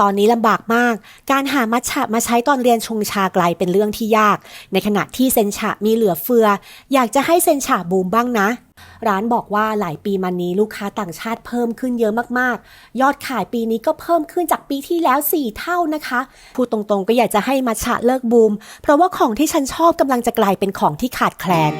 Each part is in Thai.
ตอนนี้ลำบากมาก การหามัทฉะมาใช้ตอนเรียนชงชากลายเป็นเรื่องที่ยาก ในขณะที่เซนฉะมีเหลือเฟือ อยากจะให้เซนฉะบูมบ้างนะ ร้านบอกว่าหลายปีมานี้ลูกค้าต่างชาติเพิ่มขึ้นเยอะมากๆ ยอดขายปีนี้ก็เพิ่มขึ้นจากปีที่แล้ว 4 เท่านะคะ พูดตรงๆก็อยากจะให้มัทฉะเลิกบูม เพราะว่าของที่ฉันชอบกำลังจะกลายเป็นของที่ขาดแคลน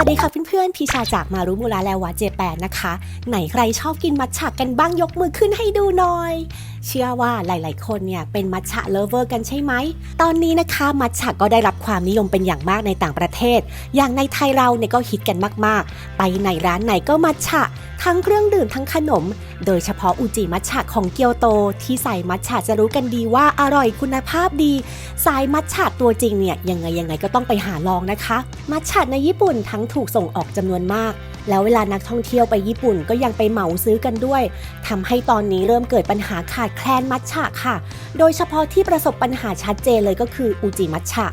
สวัสดีค่ะเพื่อนๆ พีชาจากมารุมูลาแล้ววะเจแปนนะคะ ไหนใครชอบกินมัทฉะกันบ้างยกมือขึ้นให้ดูหน่อยเชื่อว่าหลาย ๆ คนเนี่ยเป็นมัทฉะเลเวอร์กันใช่ไหม ตอนนี้นะคะมัทฉะก็ได้รับความนิยมเป็นอย่างมากในต่างประเทศ อย่างในไทยเราเนี่ยก็ฮิตกันมาก ๆ ไปไหนร้านไหนก็มัทฉะ ทั้งเครื่องดื่มทั้งขนม โดยเฉพาะอุจิมัทฉะของเกียวโต ที่ใส่มัทฉะจะรู้กันดีว่าอร่อยคุณภาพดี สายมัทฉะตัวจริงเนี่ยยังไงยังไงก็ต้องไปหาลองนะคะ มัทฉะในญี่ปุ่นทั้งถูกส่งออกจำนวนมาก แล้วเวลานักท่องเที่ยวไปญี่ปุ่นก็ยังไปเหมาซื้อกันด้วยทำให้ตอนนี้เริ่มเกิดปัญหาขาดแคลนมัทฉะค่ะ โดยเฉพาะที่ประสบปัญหาชัดเจนเลยก็คืออุจิมัทฉะ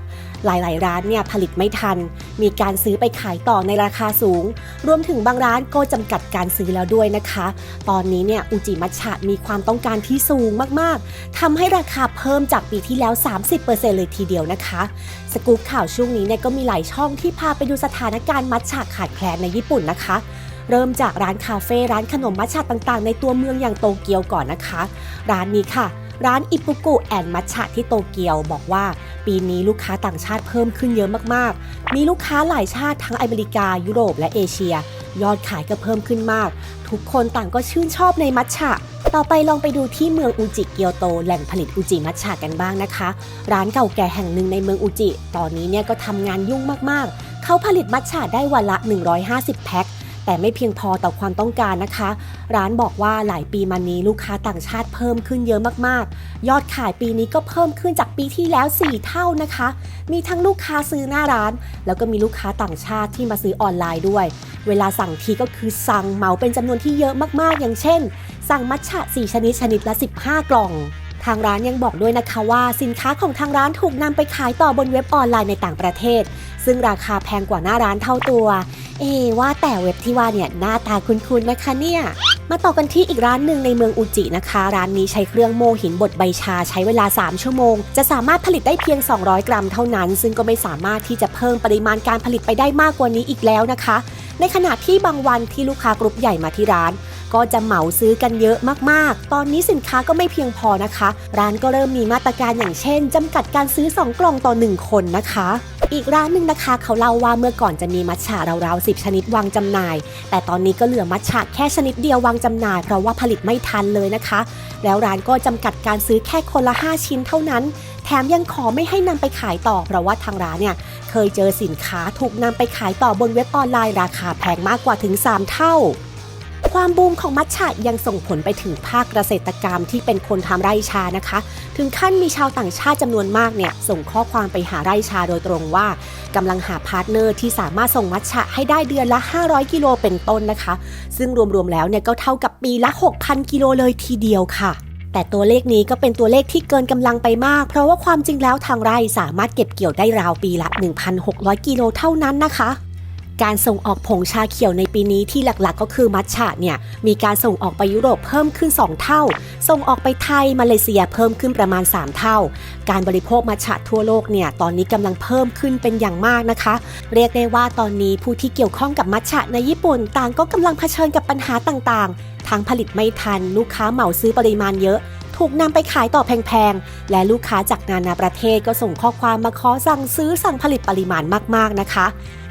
หลายๆ ร้านเนี่ยผลิตไม่ทัน มีการซื้อไปขายต่อในราคาสูง รวมถึงบางร้านก็จำกัดการซื้อแล้วด้วยนะคะ ตอนนี้เนี่ยอุจิมัทฉะมีความต้องการที่สูงมากๆทำให้ราคาเพิ่มจากปีที่แล้ว 30%เลยทีเดียวนะคะสกู๊ปข่าวช่วงนี้เนี่ยก็มีหลายช่องที่พาไปดูสถานการณ์มัทฉะขาดแคลนในญี่ปุ่นนะคะเริ่มจากร้านคาเฟ่ร้านขนมมัทฉะต่างๆ ในตัวเมืองอย่างโตเกียวก่อนนะคะ ร้านนี้ค่ะ ร้านอิปุกุแอนมัทฉะที่โตเกียวบอกว่า ปีนี้ลูกค้าต่างชาติเพิ่มขึ้นเยอะมากๆ มีลูกค้าหลายชาติทั้งอเมริกา ยุโรปและเอเชีย ยอดขายก็เพิ่มขึ้นมาก ทุกคนต่างก็ชื่นชอบในมัทฉะต่อไปลองไปดูที่เมืองอุจิเกียวโตแหล่งผลิตอุจิมัทฉะกันบ้างนะคะ ร้านเก่าแก่แห่งหนึ่งในเมืองอุจิ ตอนนี้เนี่ยก็ทำงานยุ่งมากๆ เขาผลิตมัทฉะได้วันละ 150 แพ็ค แต่ไม่เพียงพอต่อความต้องการนะคะ ร้านบอกว่าหลายปีมานี้ลูกค้าต่างชาติเพิ่มขึ้นเยอะมากๆ ยอดขายปีนี้ก็เพิ่มขึ้นจากปีที่แล้ว 4 เท่านะคะ มีทั้งลูกค้าซื้อหน้าร้าน แล้วก็มีลูกค้าต่างชาติที่มาซื้อออนไลน์ด้วย เวลาสั่งทีก็คือสั่งเหมาเป็นจำนวนที่เยอะมากๆ อย่างเช่น สั่งมัทฉะ4ชนิดชนิดละ 15 กล่อง ทางร้านยังบอกด้วยนะคะว่า สินค้าของทางร้านถูกนำไปขายต่อบนเว็บออนไลน์ในต่างประเทศ ซึ่งราคาแพงกว่าหน้าร้านเท่าตัว เอว่าแต่เว็บที่ว่าเนี่ยหน้าตาคุ้นๆนะคะเนี่ยมาต่อกันที่อีกร้านหนึ่งในเมืองอุจินะคะ ร้านนี้ใช้เครื่องโมหินบดใบชาใช้เวลา 3 ชั่วโมง จะสามารถผลิตได้เพียง 200 กรัมเท่านั้น ซึ่งก็ไม่สามารถที่จะเพิ่มปริมาณการผลิตไปได้มากกว่านี้อีกแล้วนะคะ ในขณะที่บางวันที่ลูกค้ากรุ๊ปใหญ่มาที่ร้าน ก็จะเหมาซื้อกันเยอะมากๆ ตอนนี้สินค้าก็ไม่เพียงพอนะคะ ร้านก็เริ่มมีมาตรการอย่างเช่นจำกัดการซื้อ 2 กล่องต่อ 1 คนนะคะ อีกร้านหนึ่งนะคะ เขาเล่าว่าเมื่อก่อนจะมีมัทฉะราวๆ10ชนิดวางจำหน่าย แต่ตอนนี้ก็เหลือมัทฉะแค่ชนิดเดียววางจำหน่าย เพราะว่าผลิตไม่ทันเลยนะคะ แล้วร้านก็จำกัดการซื้อแค่คนละ 5 ชิ้นเท่านั้น แถมยังขอไม่ให้นำไปขายต่อ เพราะว่าทางร้านเนี่ยเคยเจอสินค้าถูกนำไปขายต่อบนเว็บออนไลน์ราคาแพงมากกว่าถึง 3 เท่า ความบูมของมัทฉะยังส่งผลไปถึงภาคเกษตรกรรมที่เป็นคนทำไร่ชานะคะ ถึงขั้นมีชาวต่างชาติจำนวนมากเนี่ยส่งข้อความไปหาไร่ชาโดยตรงว่ากำลังหาพาร์ทเนอร์ที่สามารถส่งมัทฉะให้ได้เดือนละ 500 กิโลเป็นต้นนะคะ ซึ่งรวมๆแล้วเนี่ยก็เท่ากับปีละ 6,000 กิโลเลยทีเดียวค่ะแต่ตัวเลขนี้ก็เป็นตัวเลขที่เกินกำลังไปมาก เพราะว่าความจริงแล้วทางไร่สามารถเก็บเกี่ยวได้ราวปีละ 1,600 กิโลเท่านั้นนะคะ การส่งออกผงชาเขียวในปีนี้ที่หลักๆ ก็คือมัทฉะเนี่ยมีการส่งออกไปยุโรปเพิ่มขึ้น 2 เท่า ส่งออกไปไทยมาเลเซียเพิ่มขึ้นประมาณ 3 เท่า การบริโภคมัทฉะทั่วโลกเนี่ยตอนนี้กำลังเพิ่มขึ้นเป็นอย่างมากนะคะ เรียกได้ว่าตอนนี้ผู้ที่เกี่ยวข้องกับมัทฉะในญี่ปุ่นต่างก็กำลังเผชิญกับปัญหาต่างๆ ทั้งผลิตไม่ทันลูกค้าเหมาซื้อปริมาณเยอะ ถูกนำไปขายต่อแพงๆ และลูกค้าจากนานาประเทศก็ส่งข้อความมาขอสั่งซื้อสั่งผลิตปริมาณมากๆนะคะ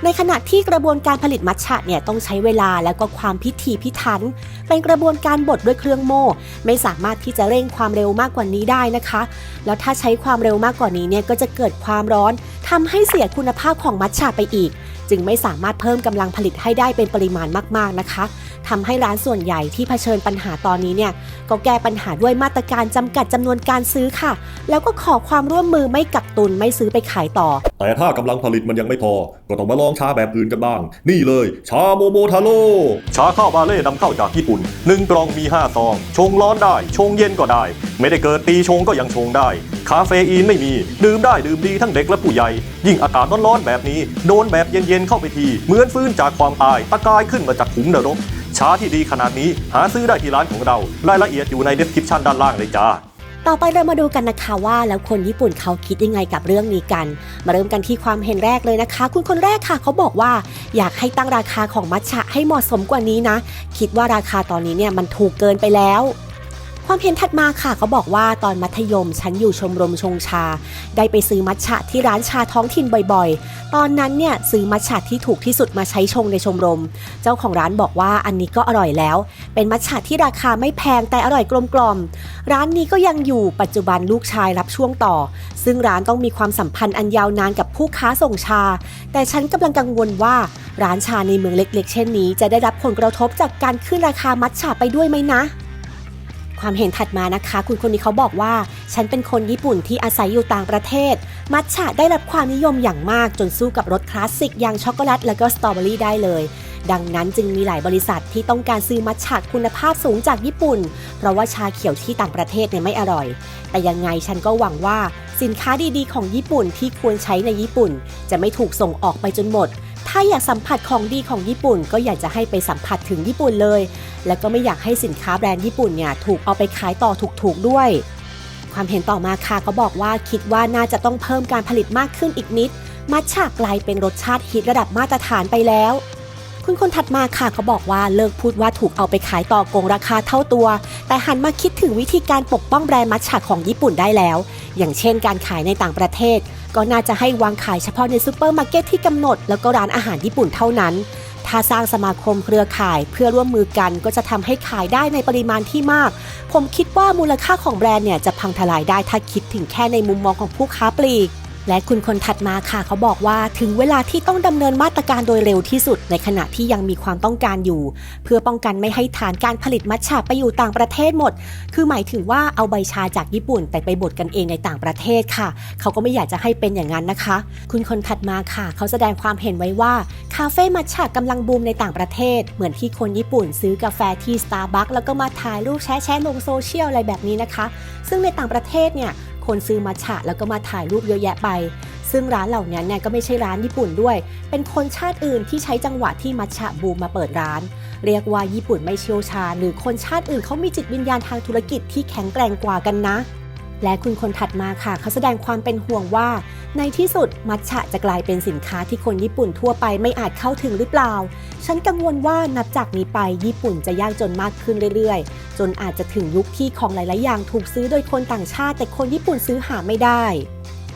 ในขณะที่กระบวนการผลิตมัทฉะเนี่ยต้องใช้เวลาแล้วก็ความพิถีพิถัน เป็นกระบวนการบดด้วยเครื่องโม่ ไม่สามารถที่จะเร่งความเร็วมากกว่านี้ได้นะคะ แล้วถ้าใช้ความเร็วมากกว่านี้เนี่ยก็จะเกิดความร้อนทำให้เสียคุณภาพของมัทฉะไปอีก จึงไม่สามารถเพิ่มกำลังผลิตให้ได้เป็นปริมาณมากๆนะคะทำให้ร้านส่วนใหญ่ที่เผชิญปัญหาตอนนี้เนี่ยก็แก้ปัญหาด้วยมาตรการจำกัดจำนวนการซื้อค่ะ แล้วก็ขอความร่วมมือไม่กักตุนไม่ซื้อไปขายต่อ แต่ถ้ากำลังผลิตมันยังไม่พอ ก็ต้องมาลองชาแบบอื่นกันบ้าง นี่เลย ชาโมโมทาโร่ชาข้าวบาเล่นำเข้าจากญี่ปุ่น1กล่องมี5ซองชงร้อนได้ ชงเย็นก็ได้ ไม่ได้เกิดตีชงก็ยังชงได้ คาเฟอีนไม่มี ดื่มได้ดื่มดีทั้งเด็กและผู้ใหญ่ ยิ่งอากาศร้อนๆแบบนี้ โดนแบบเย็นๆเข้าไปที เหมือนฟื้นจากความตายตะกายขึ้นมาจากขุมนรกชาที่ดีขนาดนี้หาซื้อได้ที่ร้านของเรา รายละเอียดอยู่ใน description ด้านล่างเลยจ้าต่อไปเรามาดูกันนะคะว่าแล้วคนญี่ปุ่นเขาคิดยังไงกับเรื่องนี้กัน มาเริ่มกันที่ความเห็นแรกเลยนะคะ คุณคนแรกค่ะเขาบอกว่าอยากให้ตั้งราคาของมัทฉะให้เหมาะสมกว่านี้นะ คิดว่าราคาตอนนี้เนี่ยมันถูกเกินไปแล้ว ความเห็นถัดมาค่ะเขาบอกว่าตอนมัธยมฉันอยู่ชมรมชงชา ได้ไปซื้อมัทฉะที่ร้านชาท้องถิ่นบ่อยๆ ตอนนั้นเนี่ยซื้อมัทฉะที่ถูกที่สุดมาใช้ชงในชมรม เจ้าของร้านบอกว่าอันนี้ก็อร่อยแล้ว เป็นมัทฉะที่ราคาไม่แพงแต่อร่อยกลมกล่อม ร้านนี้ก็ยังอยู่ปัจจุบันลูกชายรับช่วงต่อ ซึ่งร้านต้องมีความสัมพันธ์อันยาวนานกับผู้ค้าส่งชา แต่ฉันกำลังกังวลว่าร้านชาในเมืองเล็ก ๆ เช่นนี้ จะได้รับผลกระทบจากการขึ้นราคามัทฉะไปด้วยไหมนะ ความเห็นถัดมานะคะ คุณคนนี้เขาบอกว่า ฉันเป็นคนญี่ปุ่นที่อาศัยอยู่ต่างประเทศ มัทฉะได้รับความนิยมอย่างมากจนสู้กับรสคลาสสิกอย่างช็อกโกแลตและก็สตรอเบอรี่ได้เลยดังนั้นจึงมีหลายบริษัทที่ต้องการซื้อมัทฉะคุณภาพสูงจากญี่ปุ่น เพราะว่าชาเขียวที่ต่างประเทศเนี่ยไม่อร่อย แต่ยังไงฉันก็หวังว่าสินค้าดีๆ ของญี่ปุ่นที่ควรใช้ในญี่ปุ่น จะไม่ถูกส่งออกไปจนหมด ถ้าอยากสัมผัสของดีของญี่ปุ่น ก็อยากจะให้ไปสัมผัสถึงญี่ปุ่นเลย แล้วก็ไม่อยากให้สินค้าแบรนด์ญี่ปุ่นเนี่ยถูกเอาไปขายต่อถูกๆด้วย ความเห็นต่อมาค่ะเขาบอกว่าคิดว่าน่าจะต้องเพิ่มการผลิตมากขึ้นอีกนิด มัทฉะกลายเป็นรสชาติฮิตระดับมาตรฐานไปแล้ว คุณคนถัดมาค่ะเขาบอกว่าเลิกพูดว่าถูกเอาไปขายต่อโกงราคาเท่าตัว แต่หันมาคิดถึงวิธีการปกป้องแบรนด์มัทฉะของญี่ปุ่นได้แล้ว อย่างเช่น การขายในต่างประเทศ ก็น่าจะให้วางขายเฉพาะในซูเปอร์มาร์เก็ตที่กำหนด แล้วก็ร้านอาหารญี่ปุ่นเท่านั้น ถ้าสร้างสมาคมเครือข่ายเพื่อร่วมมือกันก็จะทำให้ขายได้ในปริมาณที่มาก ผมคิดว่ามูลค่าของแบรนด์เนี่ยจะพังทลายได้ถ้าคิดถึงแค่ในมุมมองของผู้ค้าปลีก และคุณคนถัดมาค่ะเขาบอกว่าถึงเวลาที่ต้องดำเนินมาตรการโดยเร็วที่สุด ในขณะที่ยังมีความต้องการอยู่ เพื่อป้องกันไม่ให้ฐานการผลิตมัทฉะไปอยู่ต่างประเทศหมด คือหมายถึงว่าเอาใบชาจากญี่ปุ่น แต่ไปบดกันเองในต่างประเทศค่ะ เขาก็ไม่อยากจะให้เป็นอย่างนั้นนะคะ คุณคนถัดมาค่ะ เขาแสดงความเห็นไว้ว่าคาเฟ่มัทฉะกำลังบูมในต่างประเทศ เหมือนที่คนญี่ปุ่นซื้อกาแฟที่ Starbucks แล้วก็มาถ่ายรูปแชร์ๆลงโซเชียลอะไรแบบนี้นะคะ ซึ่งในต่างประเทศเนี่ย คนซื้อมาฉะแล้วก็มาถ่ายรูปเยอะแยะไป ซึ่งร้านเหล่านี้เนี่ยก็ไม่ใช่ร้านญี่ปุ่นด้วย เป็นคนชาติอื่นที่ใช้จังหวะที่มัทฉะบูมมาเปิดร้าน เรียกว่าญี่ปุ่นไม่เชี่ยวชาญหรือคนชาติอื่นเขามีจิตวิญญาณทางธุรกิจที่แข็งแกร่งกว่ากันนะ และคุณคนถัดมาค่ะเขาแสดงความเป็นห่วงว่า ในที่สุดมัทฉะจะกลายเป็นสินค้าที่คนญี่ปุ่นทั่วไปไม่อาจเข้าถึงหรือเปล่า ฉันกังวลว่านับจากนี้ไปญี่ปุ่นจะยากจนมากขึ้นเรื่อยๆ จนอาจจะถึงยุคที่ของหลาย ๆ อย่างถูกซื้อโดยคนต่างชาติ แต่คนญี่ปุ่นซื้อหาไม่ได้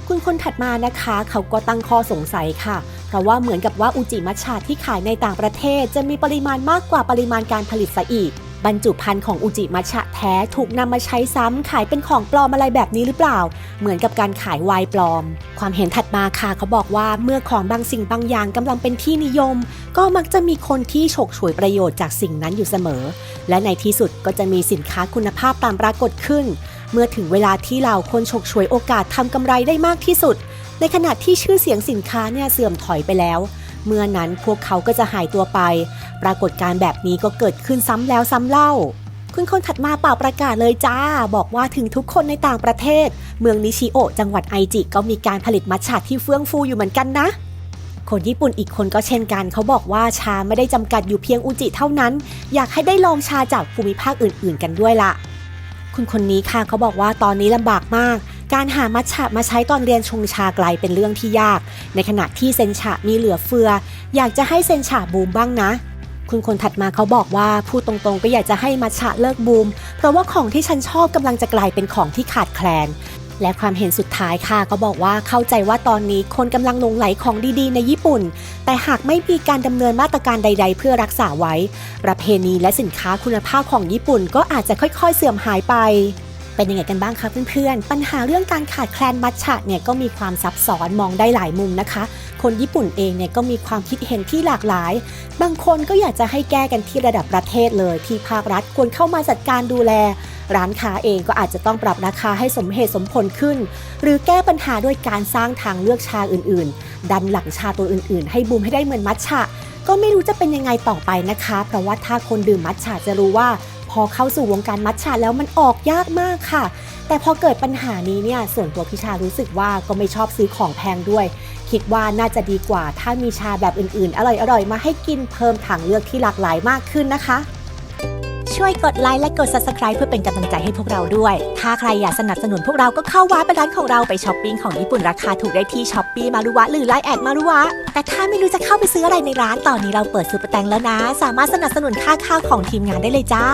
คุณคนถัดมานะคะ เขาก็ตั้งข้อสงสัยค่ะ เพราะว่าเหมือนกับว่าอุจิมัชชาที่ขายในต่างประเทศ จะมีปริมาณมากกว่าปริมาณการผลิตซะอีก บรรจุภัณฑ์ของอุจิมัชชะแท้ถูกนำมาใช้ซ้ำขายเป็นของปลอมอะไรแบบนี้หรือเปล่า เหมือนกับการขายไวน์ปลอม ความเห็นถัดมาค่ะเขาบอกว่าเมื่อของบางสิ่งบางอย่างกำลังเป็นที่นิยม ก็มักจะมีคนที่ฉกฉวยประโยชน์จากสิ่งนั้นอยู่เสมอ และในที่สุดก็จะมีสินค้าคุณภาพตามปรากฏขึ้น เมื่อถึงเวลาที่เราคนฉกฉวยโอกาสทำกำไรได้มากที่สุด ในขณะที่ชื่อเสียงสินค้าเนี่ยเสื่อมถอยไปแล้ว เมื่อนั้นพวกเขาก็จะหายตัวไป ปรากฏการแบบนี้ก็เกิดขึ้นซ้ำแล้วซ้ำเล่า คุณคนถัดมาเป่าประกาศเลยจ้า บอกว่าถึงทุกคนในต่างประเทศ เมืองนิชิโอะจังหวัดไอจิก็มีการผลิตมัทฉะที่เฟื่องฟูอยู่เหมือนกันนะ คนญี่ปุ่นอีกคนก็เช่นกัน เขาบอกว่าชาไม่ได้จำกัดอยู่เพียงอุจิเท่านั้น อยากให้ได้ลองชาจากภูมิภาคอื่น ๆ กันด้วยละคุณคนนี้ค่ะเขาบอกว่าตอนนี้ลำบากมาก การหามัทฉะมาใช้ตอนเรียนชงชากลายเป็นเรื่องที่ยาก ในขณะที่เซนชะมีเหลือเฟือ อยากจะให้เซนชะบูมบ้างนะ คุณคนถัดมาเขาบอกว่าพูดตรงๆก็อยากจะให้มัทฉะเลิกบูม เพราะว่าของที่ฉันชอบกำลังจะกลายเป็นของที่ขาดแคลนและความเห็นสุดท้ายค่ะก็บอกว่าเข้าใจว่าตอนนี้คนกำลังลงไหลของดีๆ ในญี่ปุ่น แต่หากไม่มีการดำเนินมาตรการใด ๆ เพื่อรักษาไว้ ประเพณีและสินค้าคุณภาพของญี่ปุ่นก็อาจจะค่อยๆเสื่อมหายไป เป็นยังไงกันบ้างคะเพื่อนๆ ปัญหาเรื่องการขาดแคลนมัทฉะเนี่ยก็มีความซับซ้อนมองได้หลายมุมนะคะ คนญี่ปุ่นเองเนี่ยก็มีความคิดเห็นที่หลากหลาย บางคนก็อยากจะให้แก้กันที่ระดับประเทศเลย ที่ภาครัฐควรเข้ามาจัดการดูแล ร้านค้าเองก็อาจจะต้องปรับราคาให้สมเหตุสมผลขึ้น หรือแก้ปัญหาด้วยการสร้างทางเลือกชาอื่นๆ ดันหลังชาตัวอื่นๆ ให้บูมให้ได้เหมือนมัทฉะก็ไม่รู้จะเป็นยังไงต่อไปนะคะ เพราะว่าถ้าคนดื่มมัทฉะจะรู้ว่า พอเข้าสู่วงการมัทฉะแล้วมันออกยากมากค่ะ แต่พอเกิดปัญหานี้เนี่ยส่วนตัวพิชารู้สึกว่าก็ไม่ชอบซื้อของแพงด้วย คิดว่าน่าจะดีกว่าถ้ามีชาแบบอื่นๆ อร่อยๆมาให้กินเพิ่มทางเลือกที่หลากหลายมากขึ้นนะคะ ช่วยกดไลค์และกด subscribe เพื่อเป็นกำลังใจให้พวกเราด้วย ถ้าใครอยากสนับสนุนพวกเราก็เข้าว้าไปร้านของเราไปช้อปปิ้งของญี่ปุ่นราคาถูกได้ที่ช้อปปี้มารุวะหรือไลน์แอดมารุวะ แต่ถ้าไม่รู้จะเข้าไปซื้ออะไรในร้านตอนนี้เราเปิดซูเปอร์แตงแล้วนะ สามารถสนับสนุนค่าข้าวของทีมงานได้เลยจ้า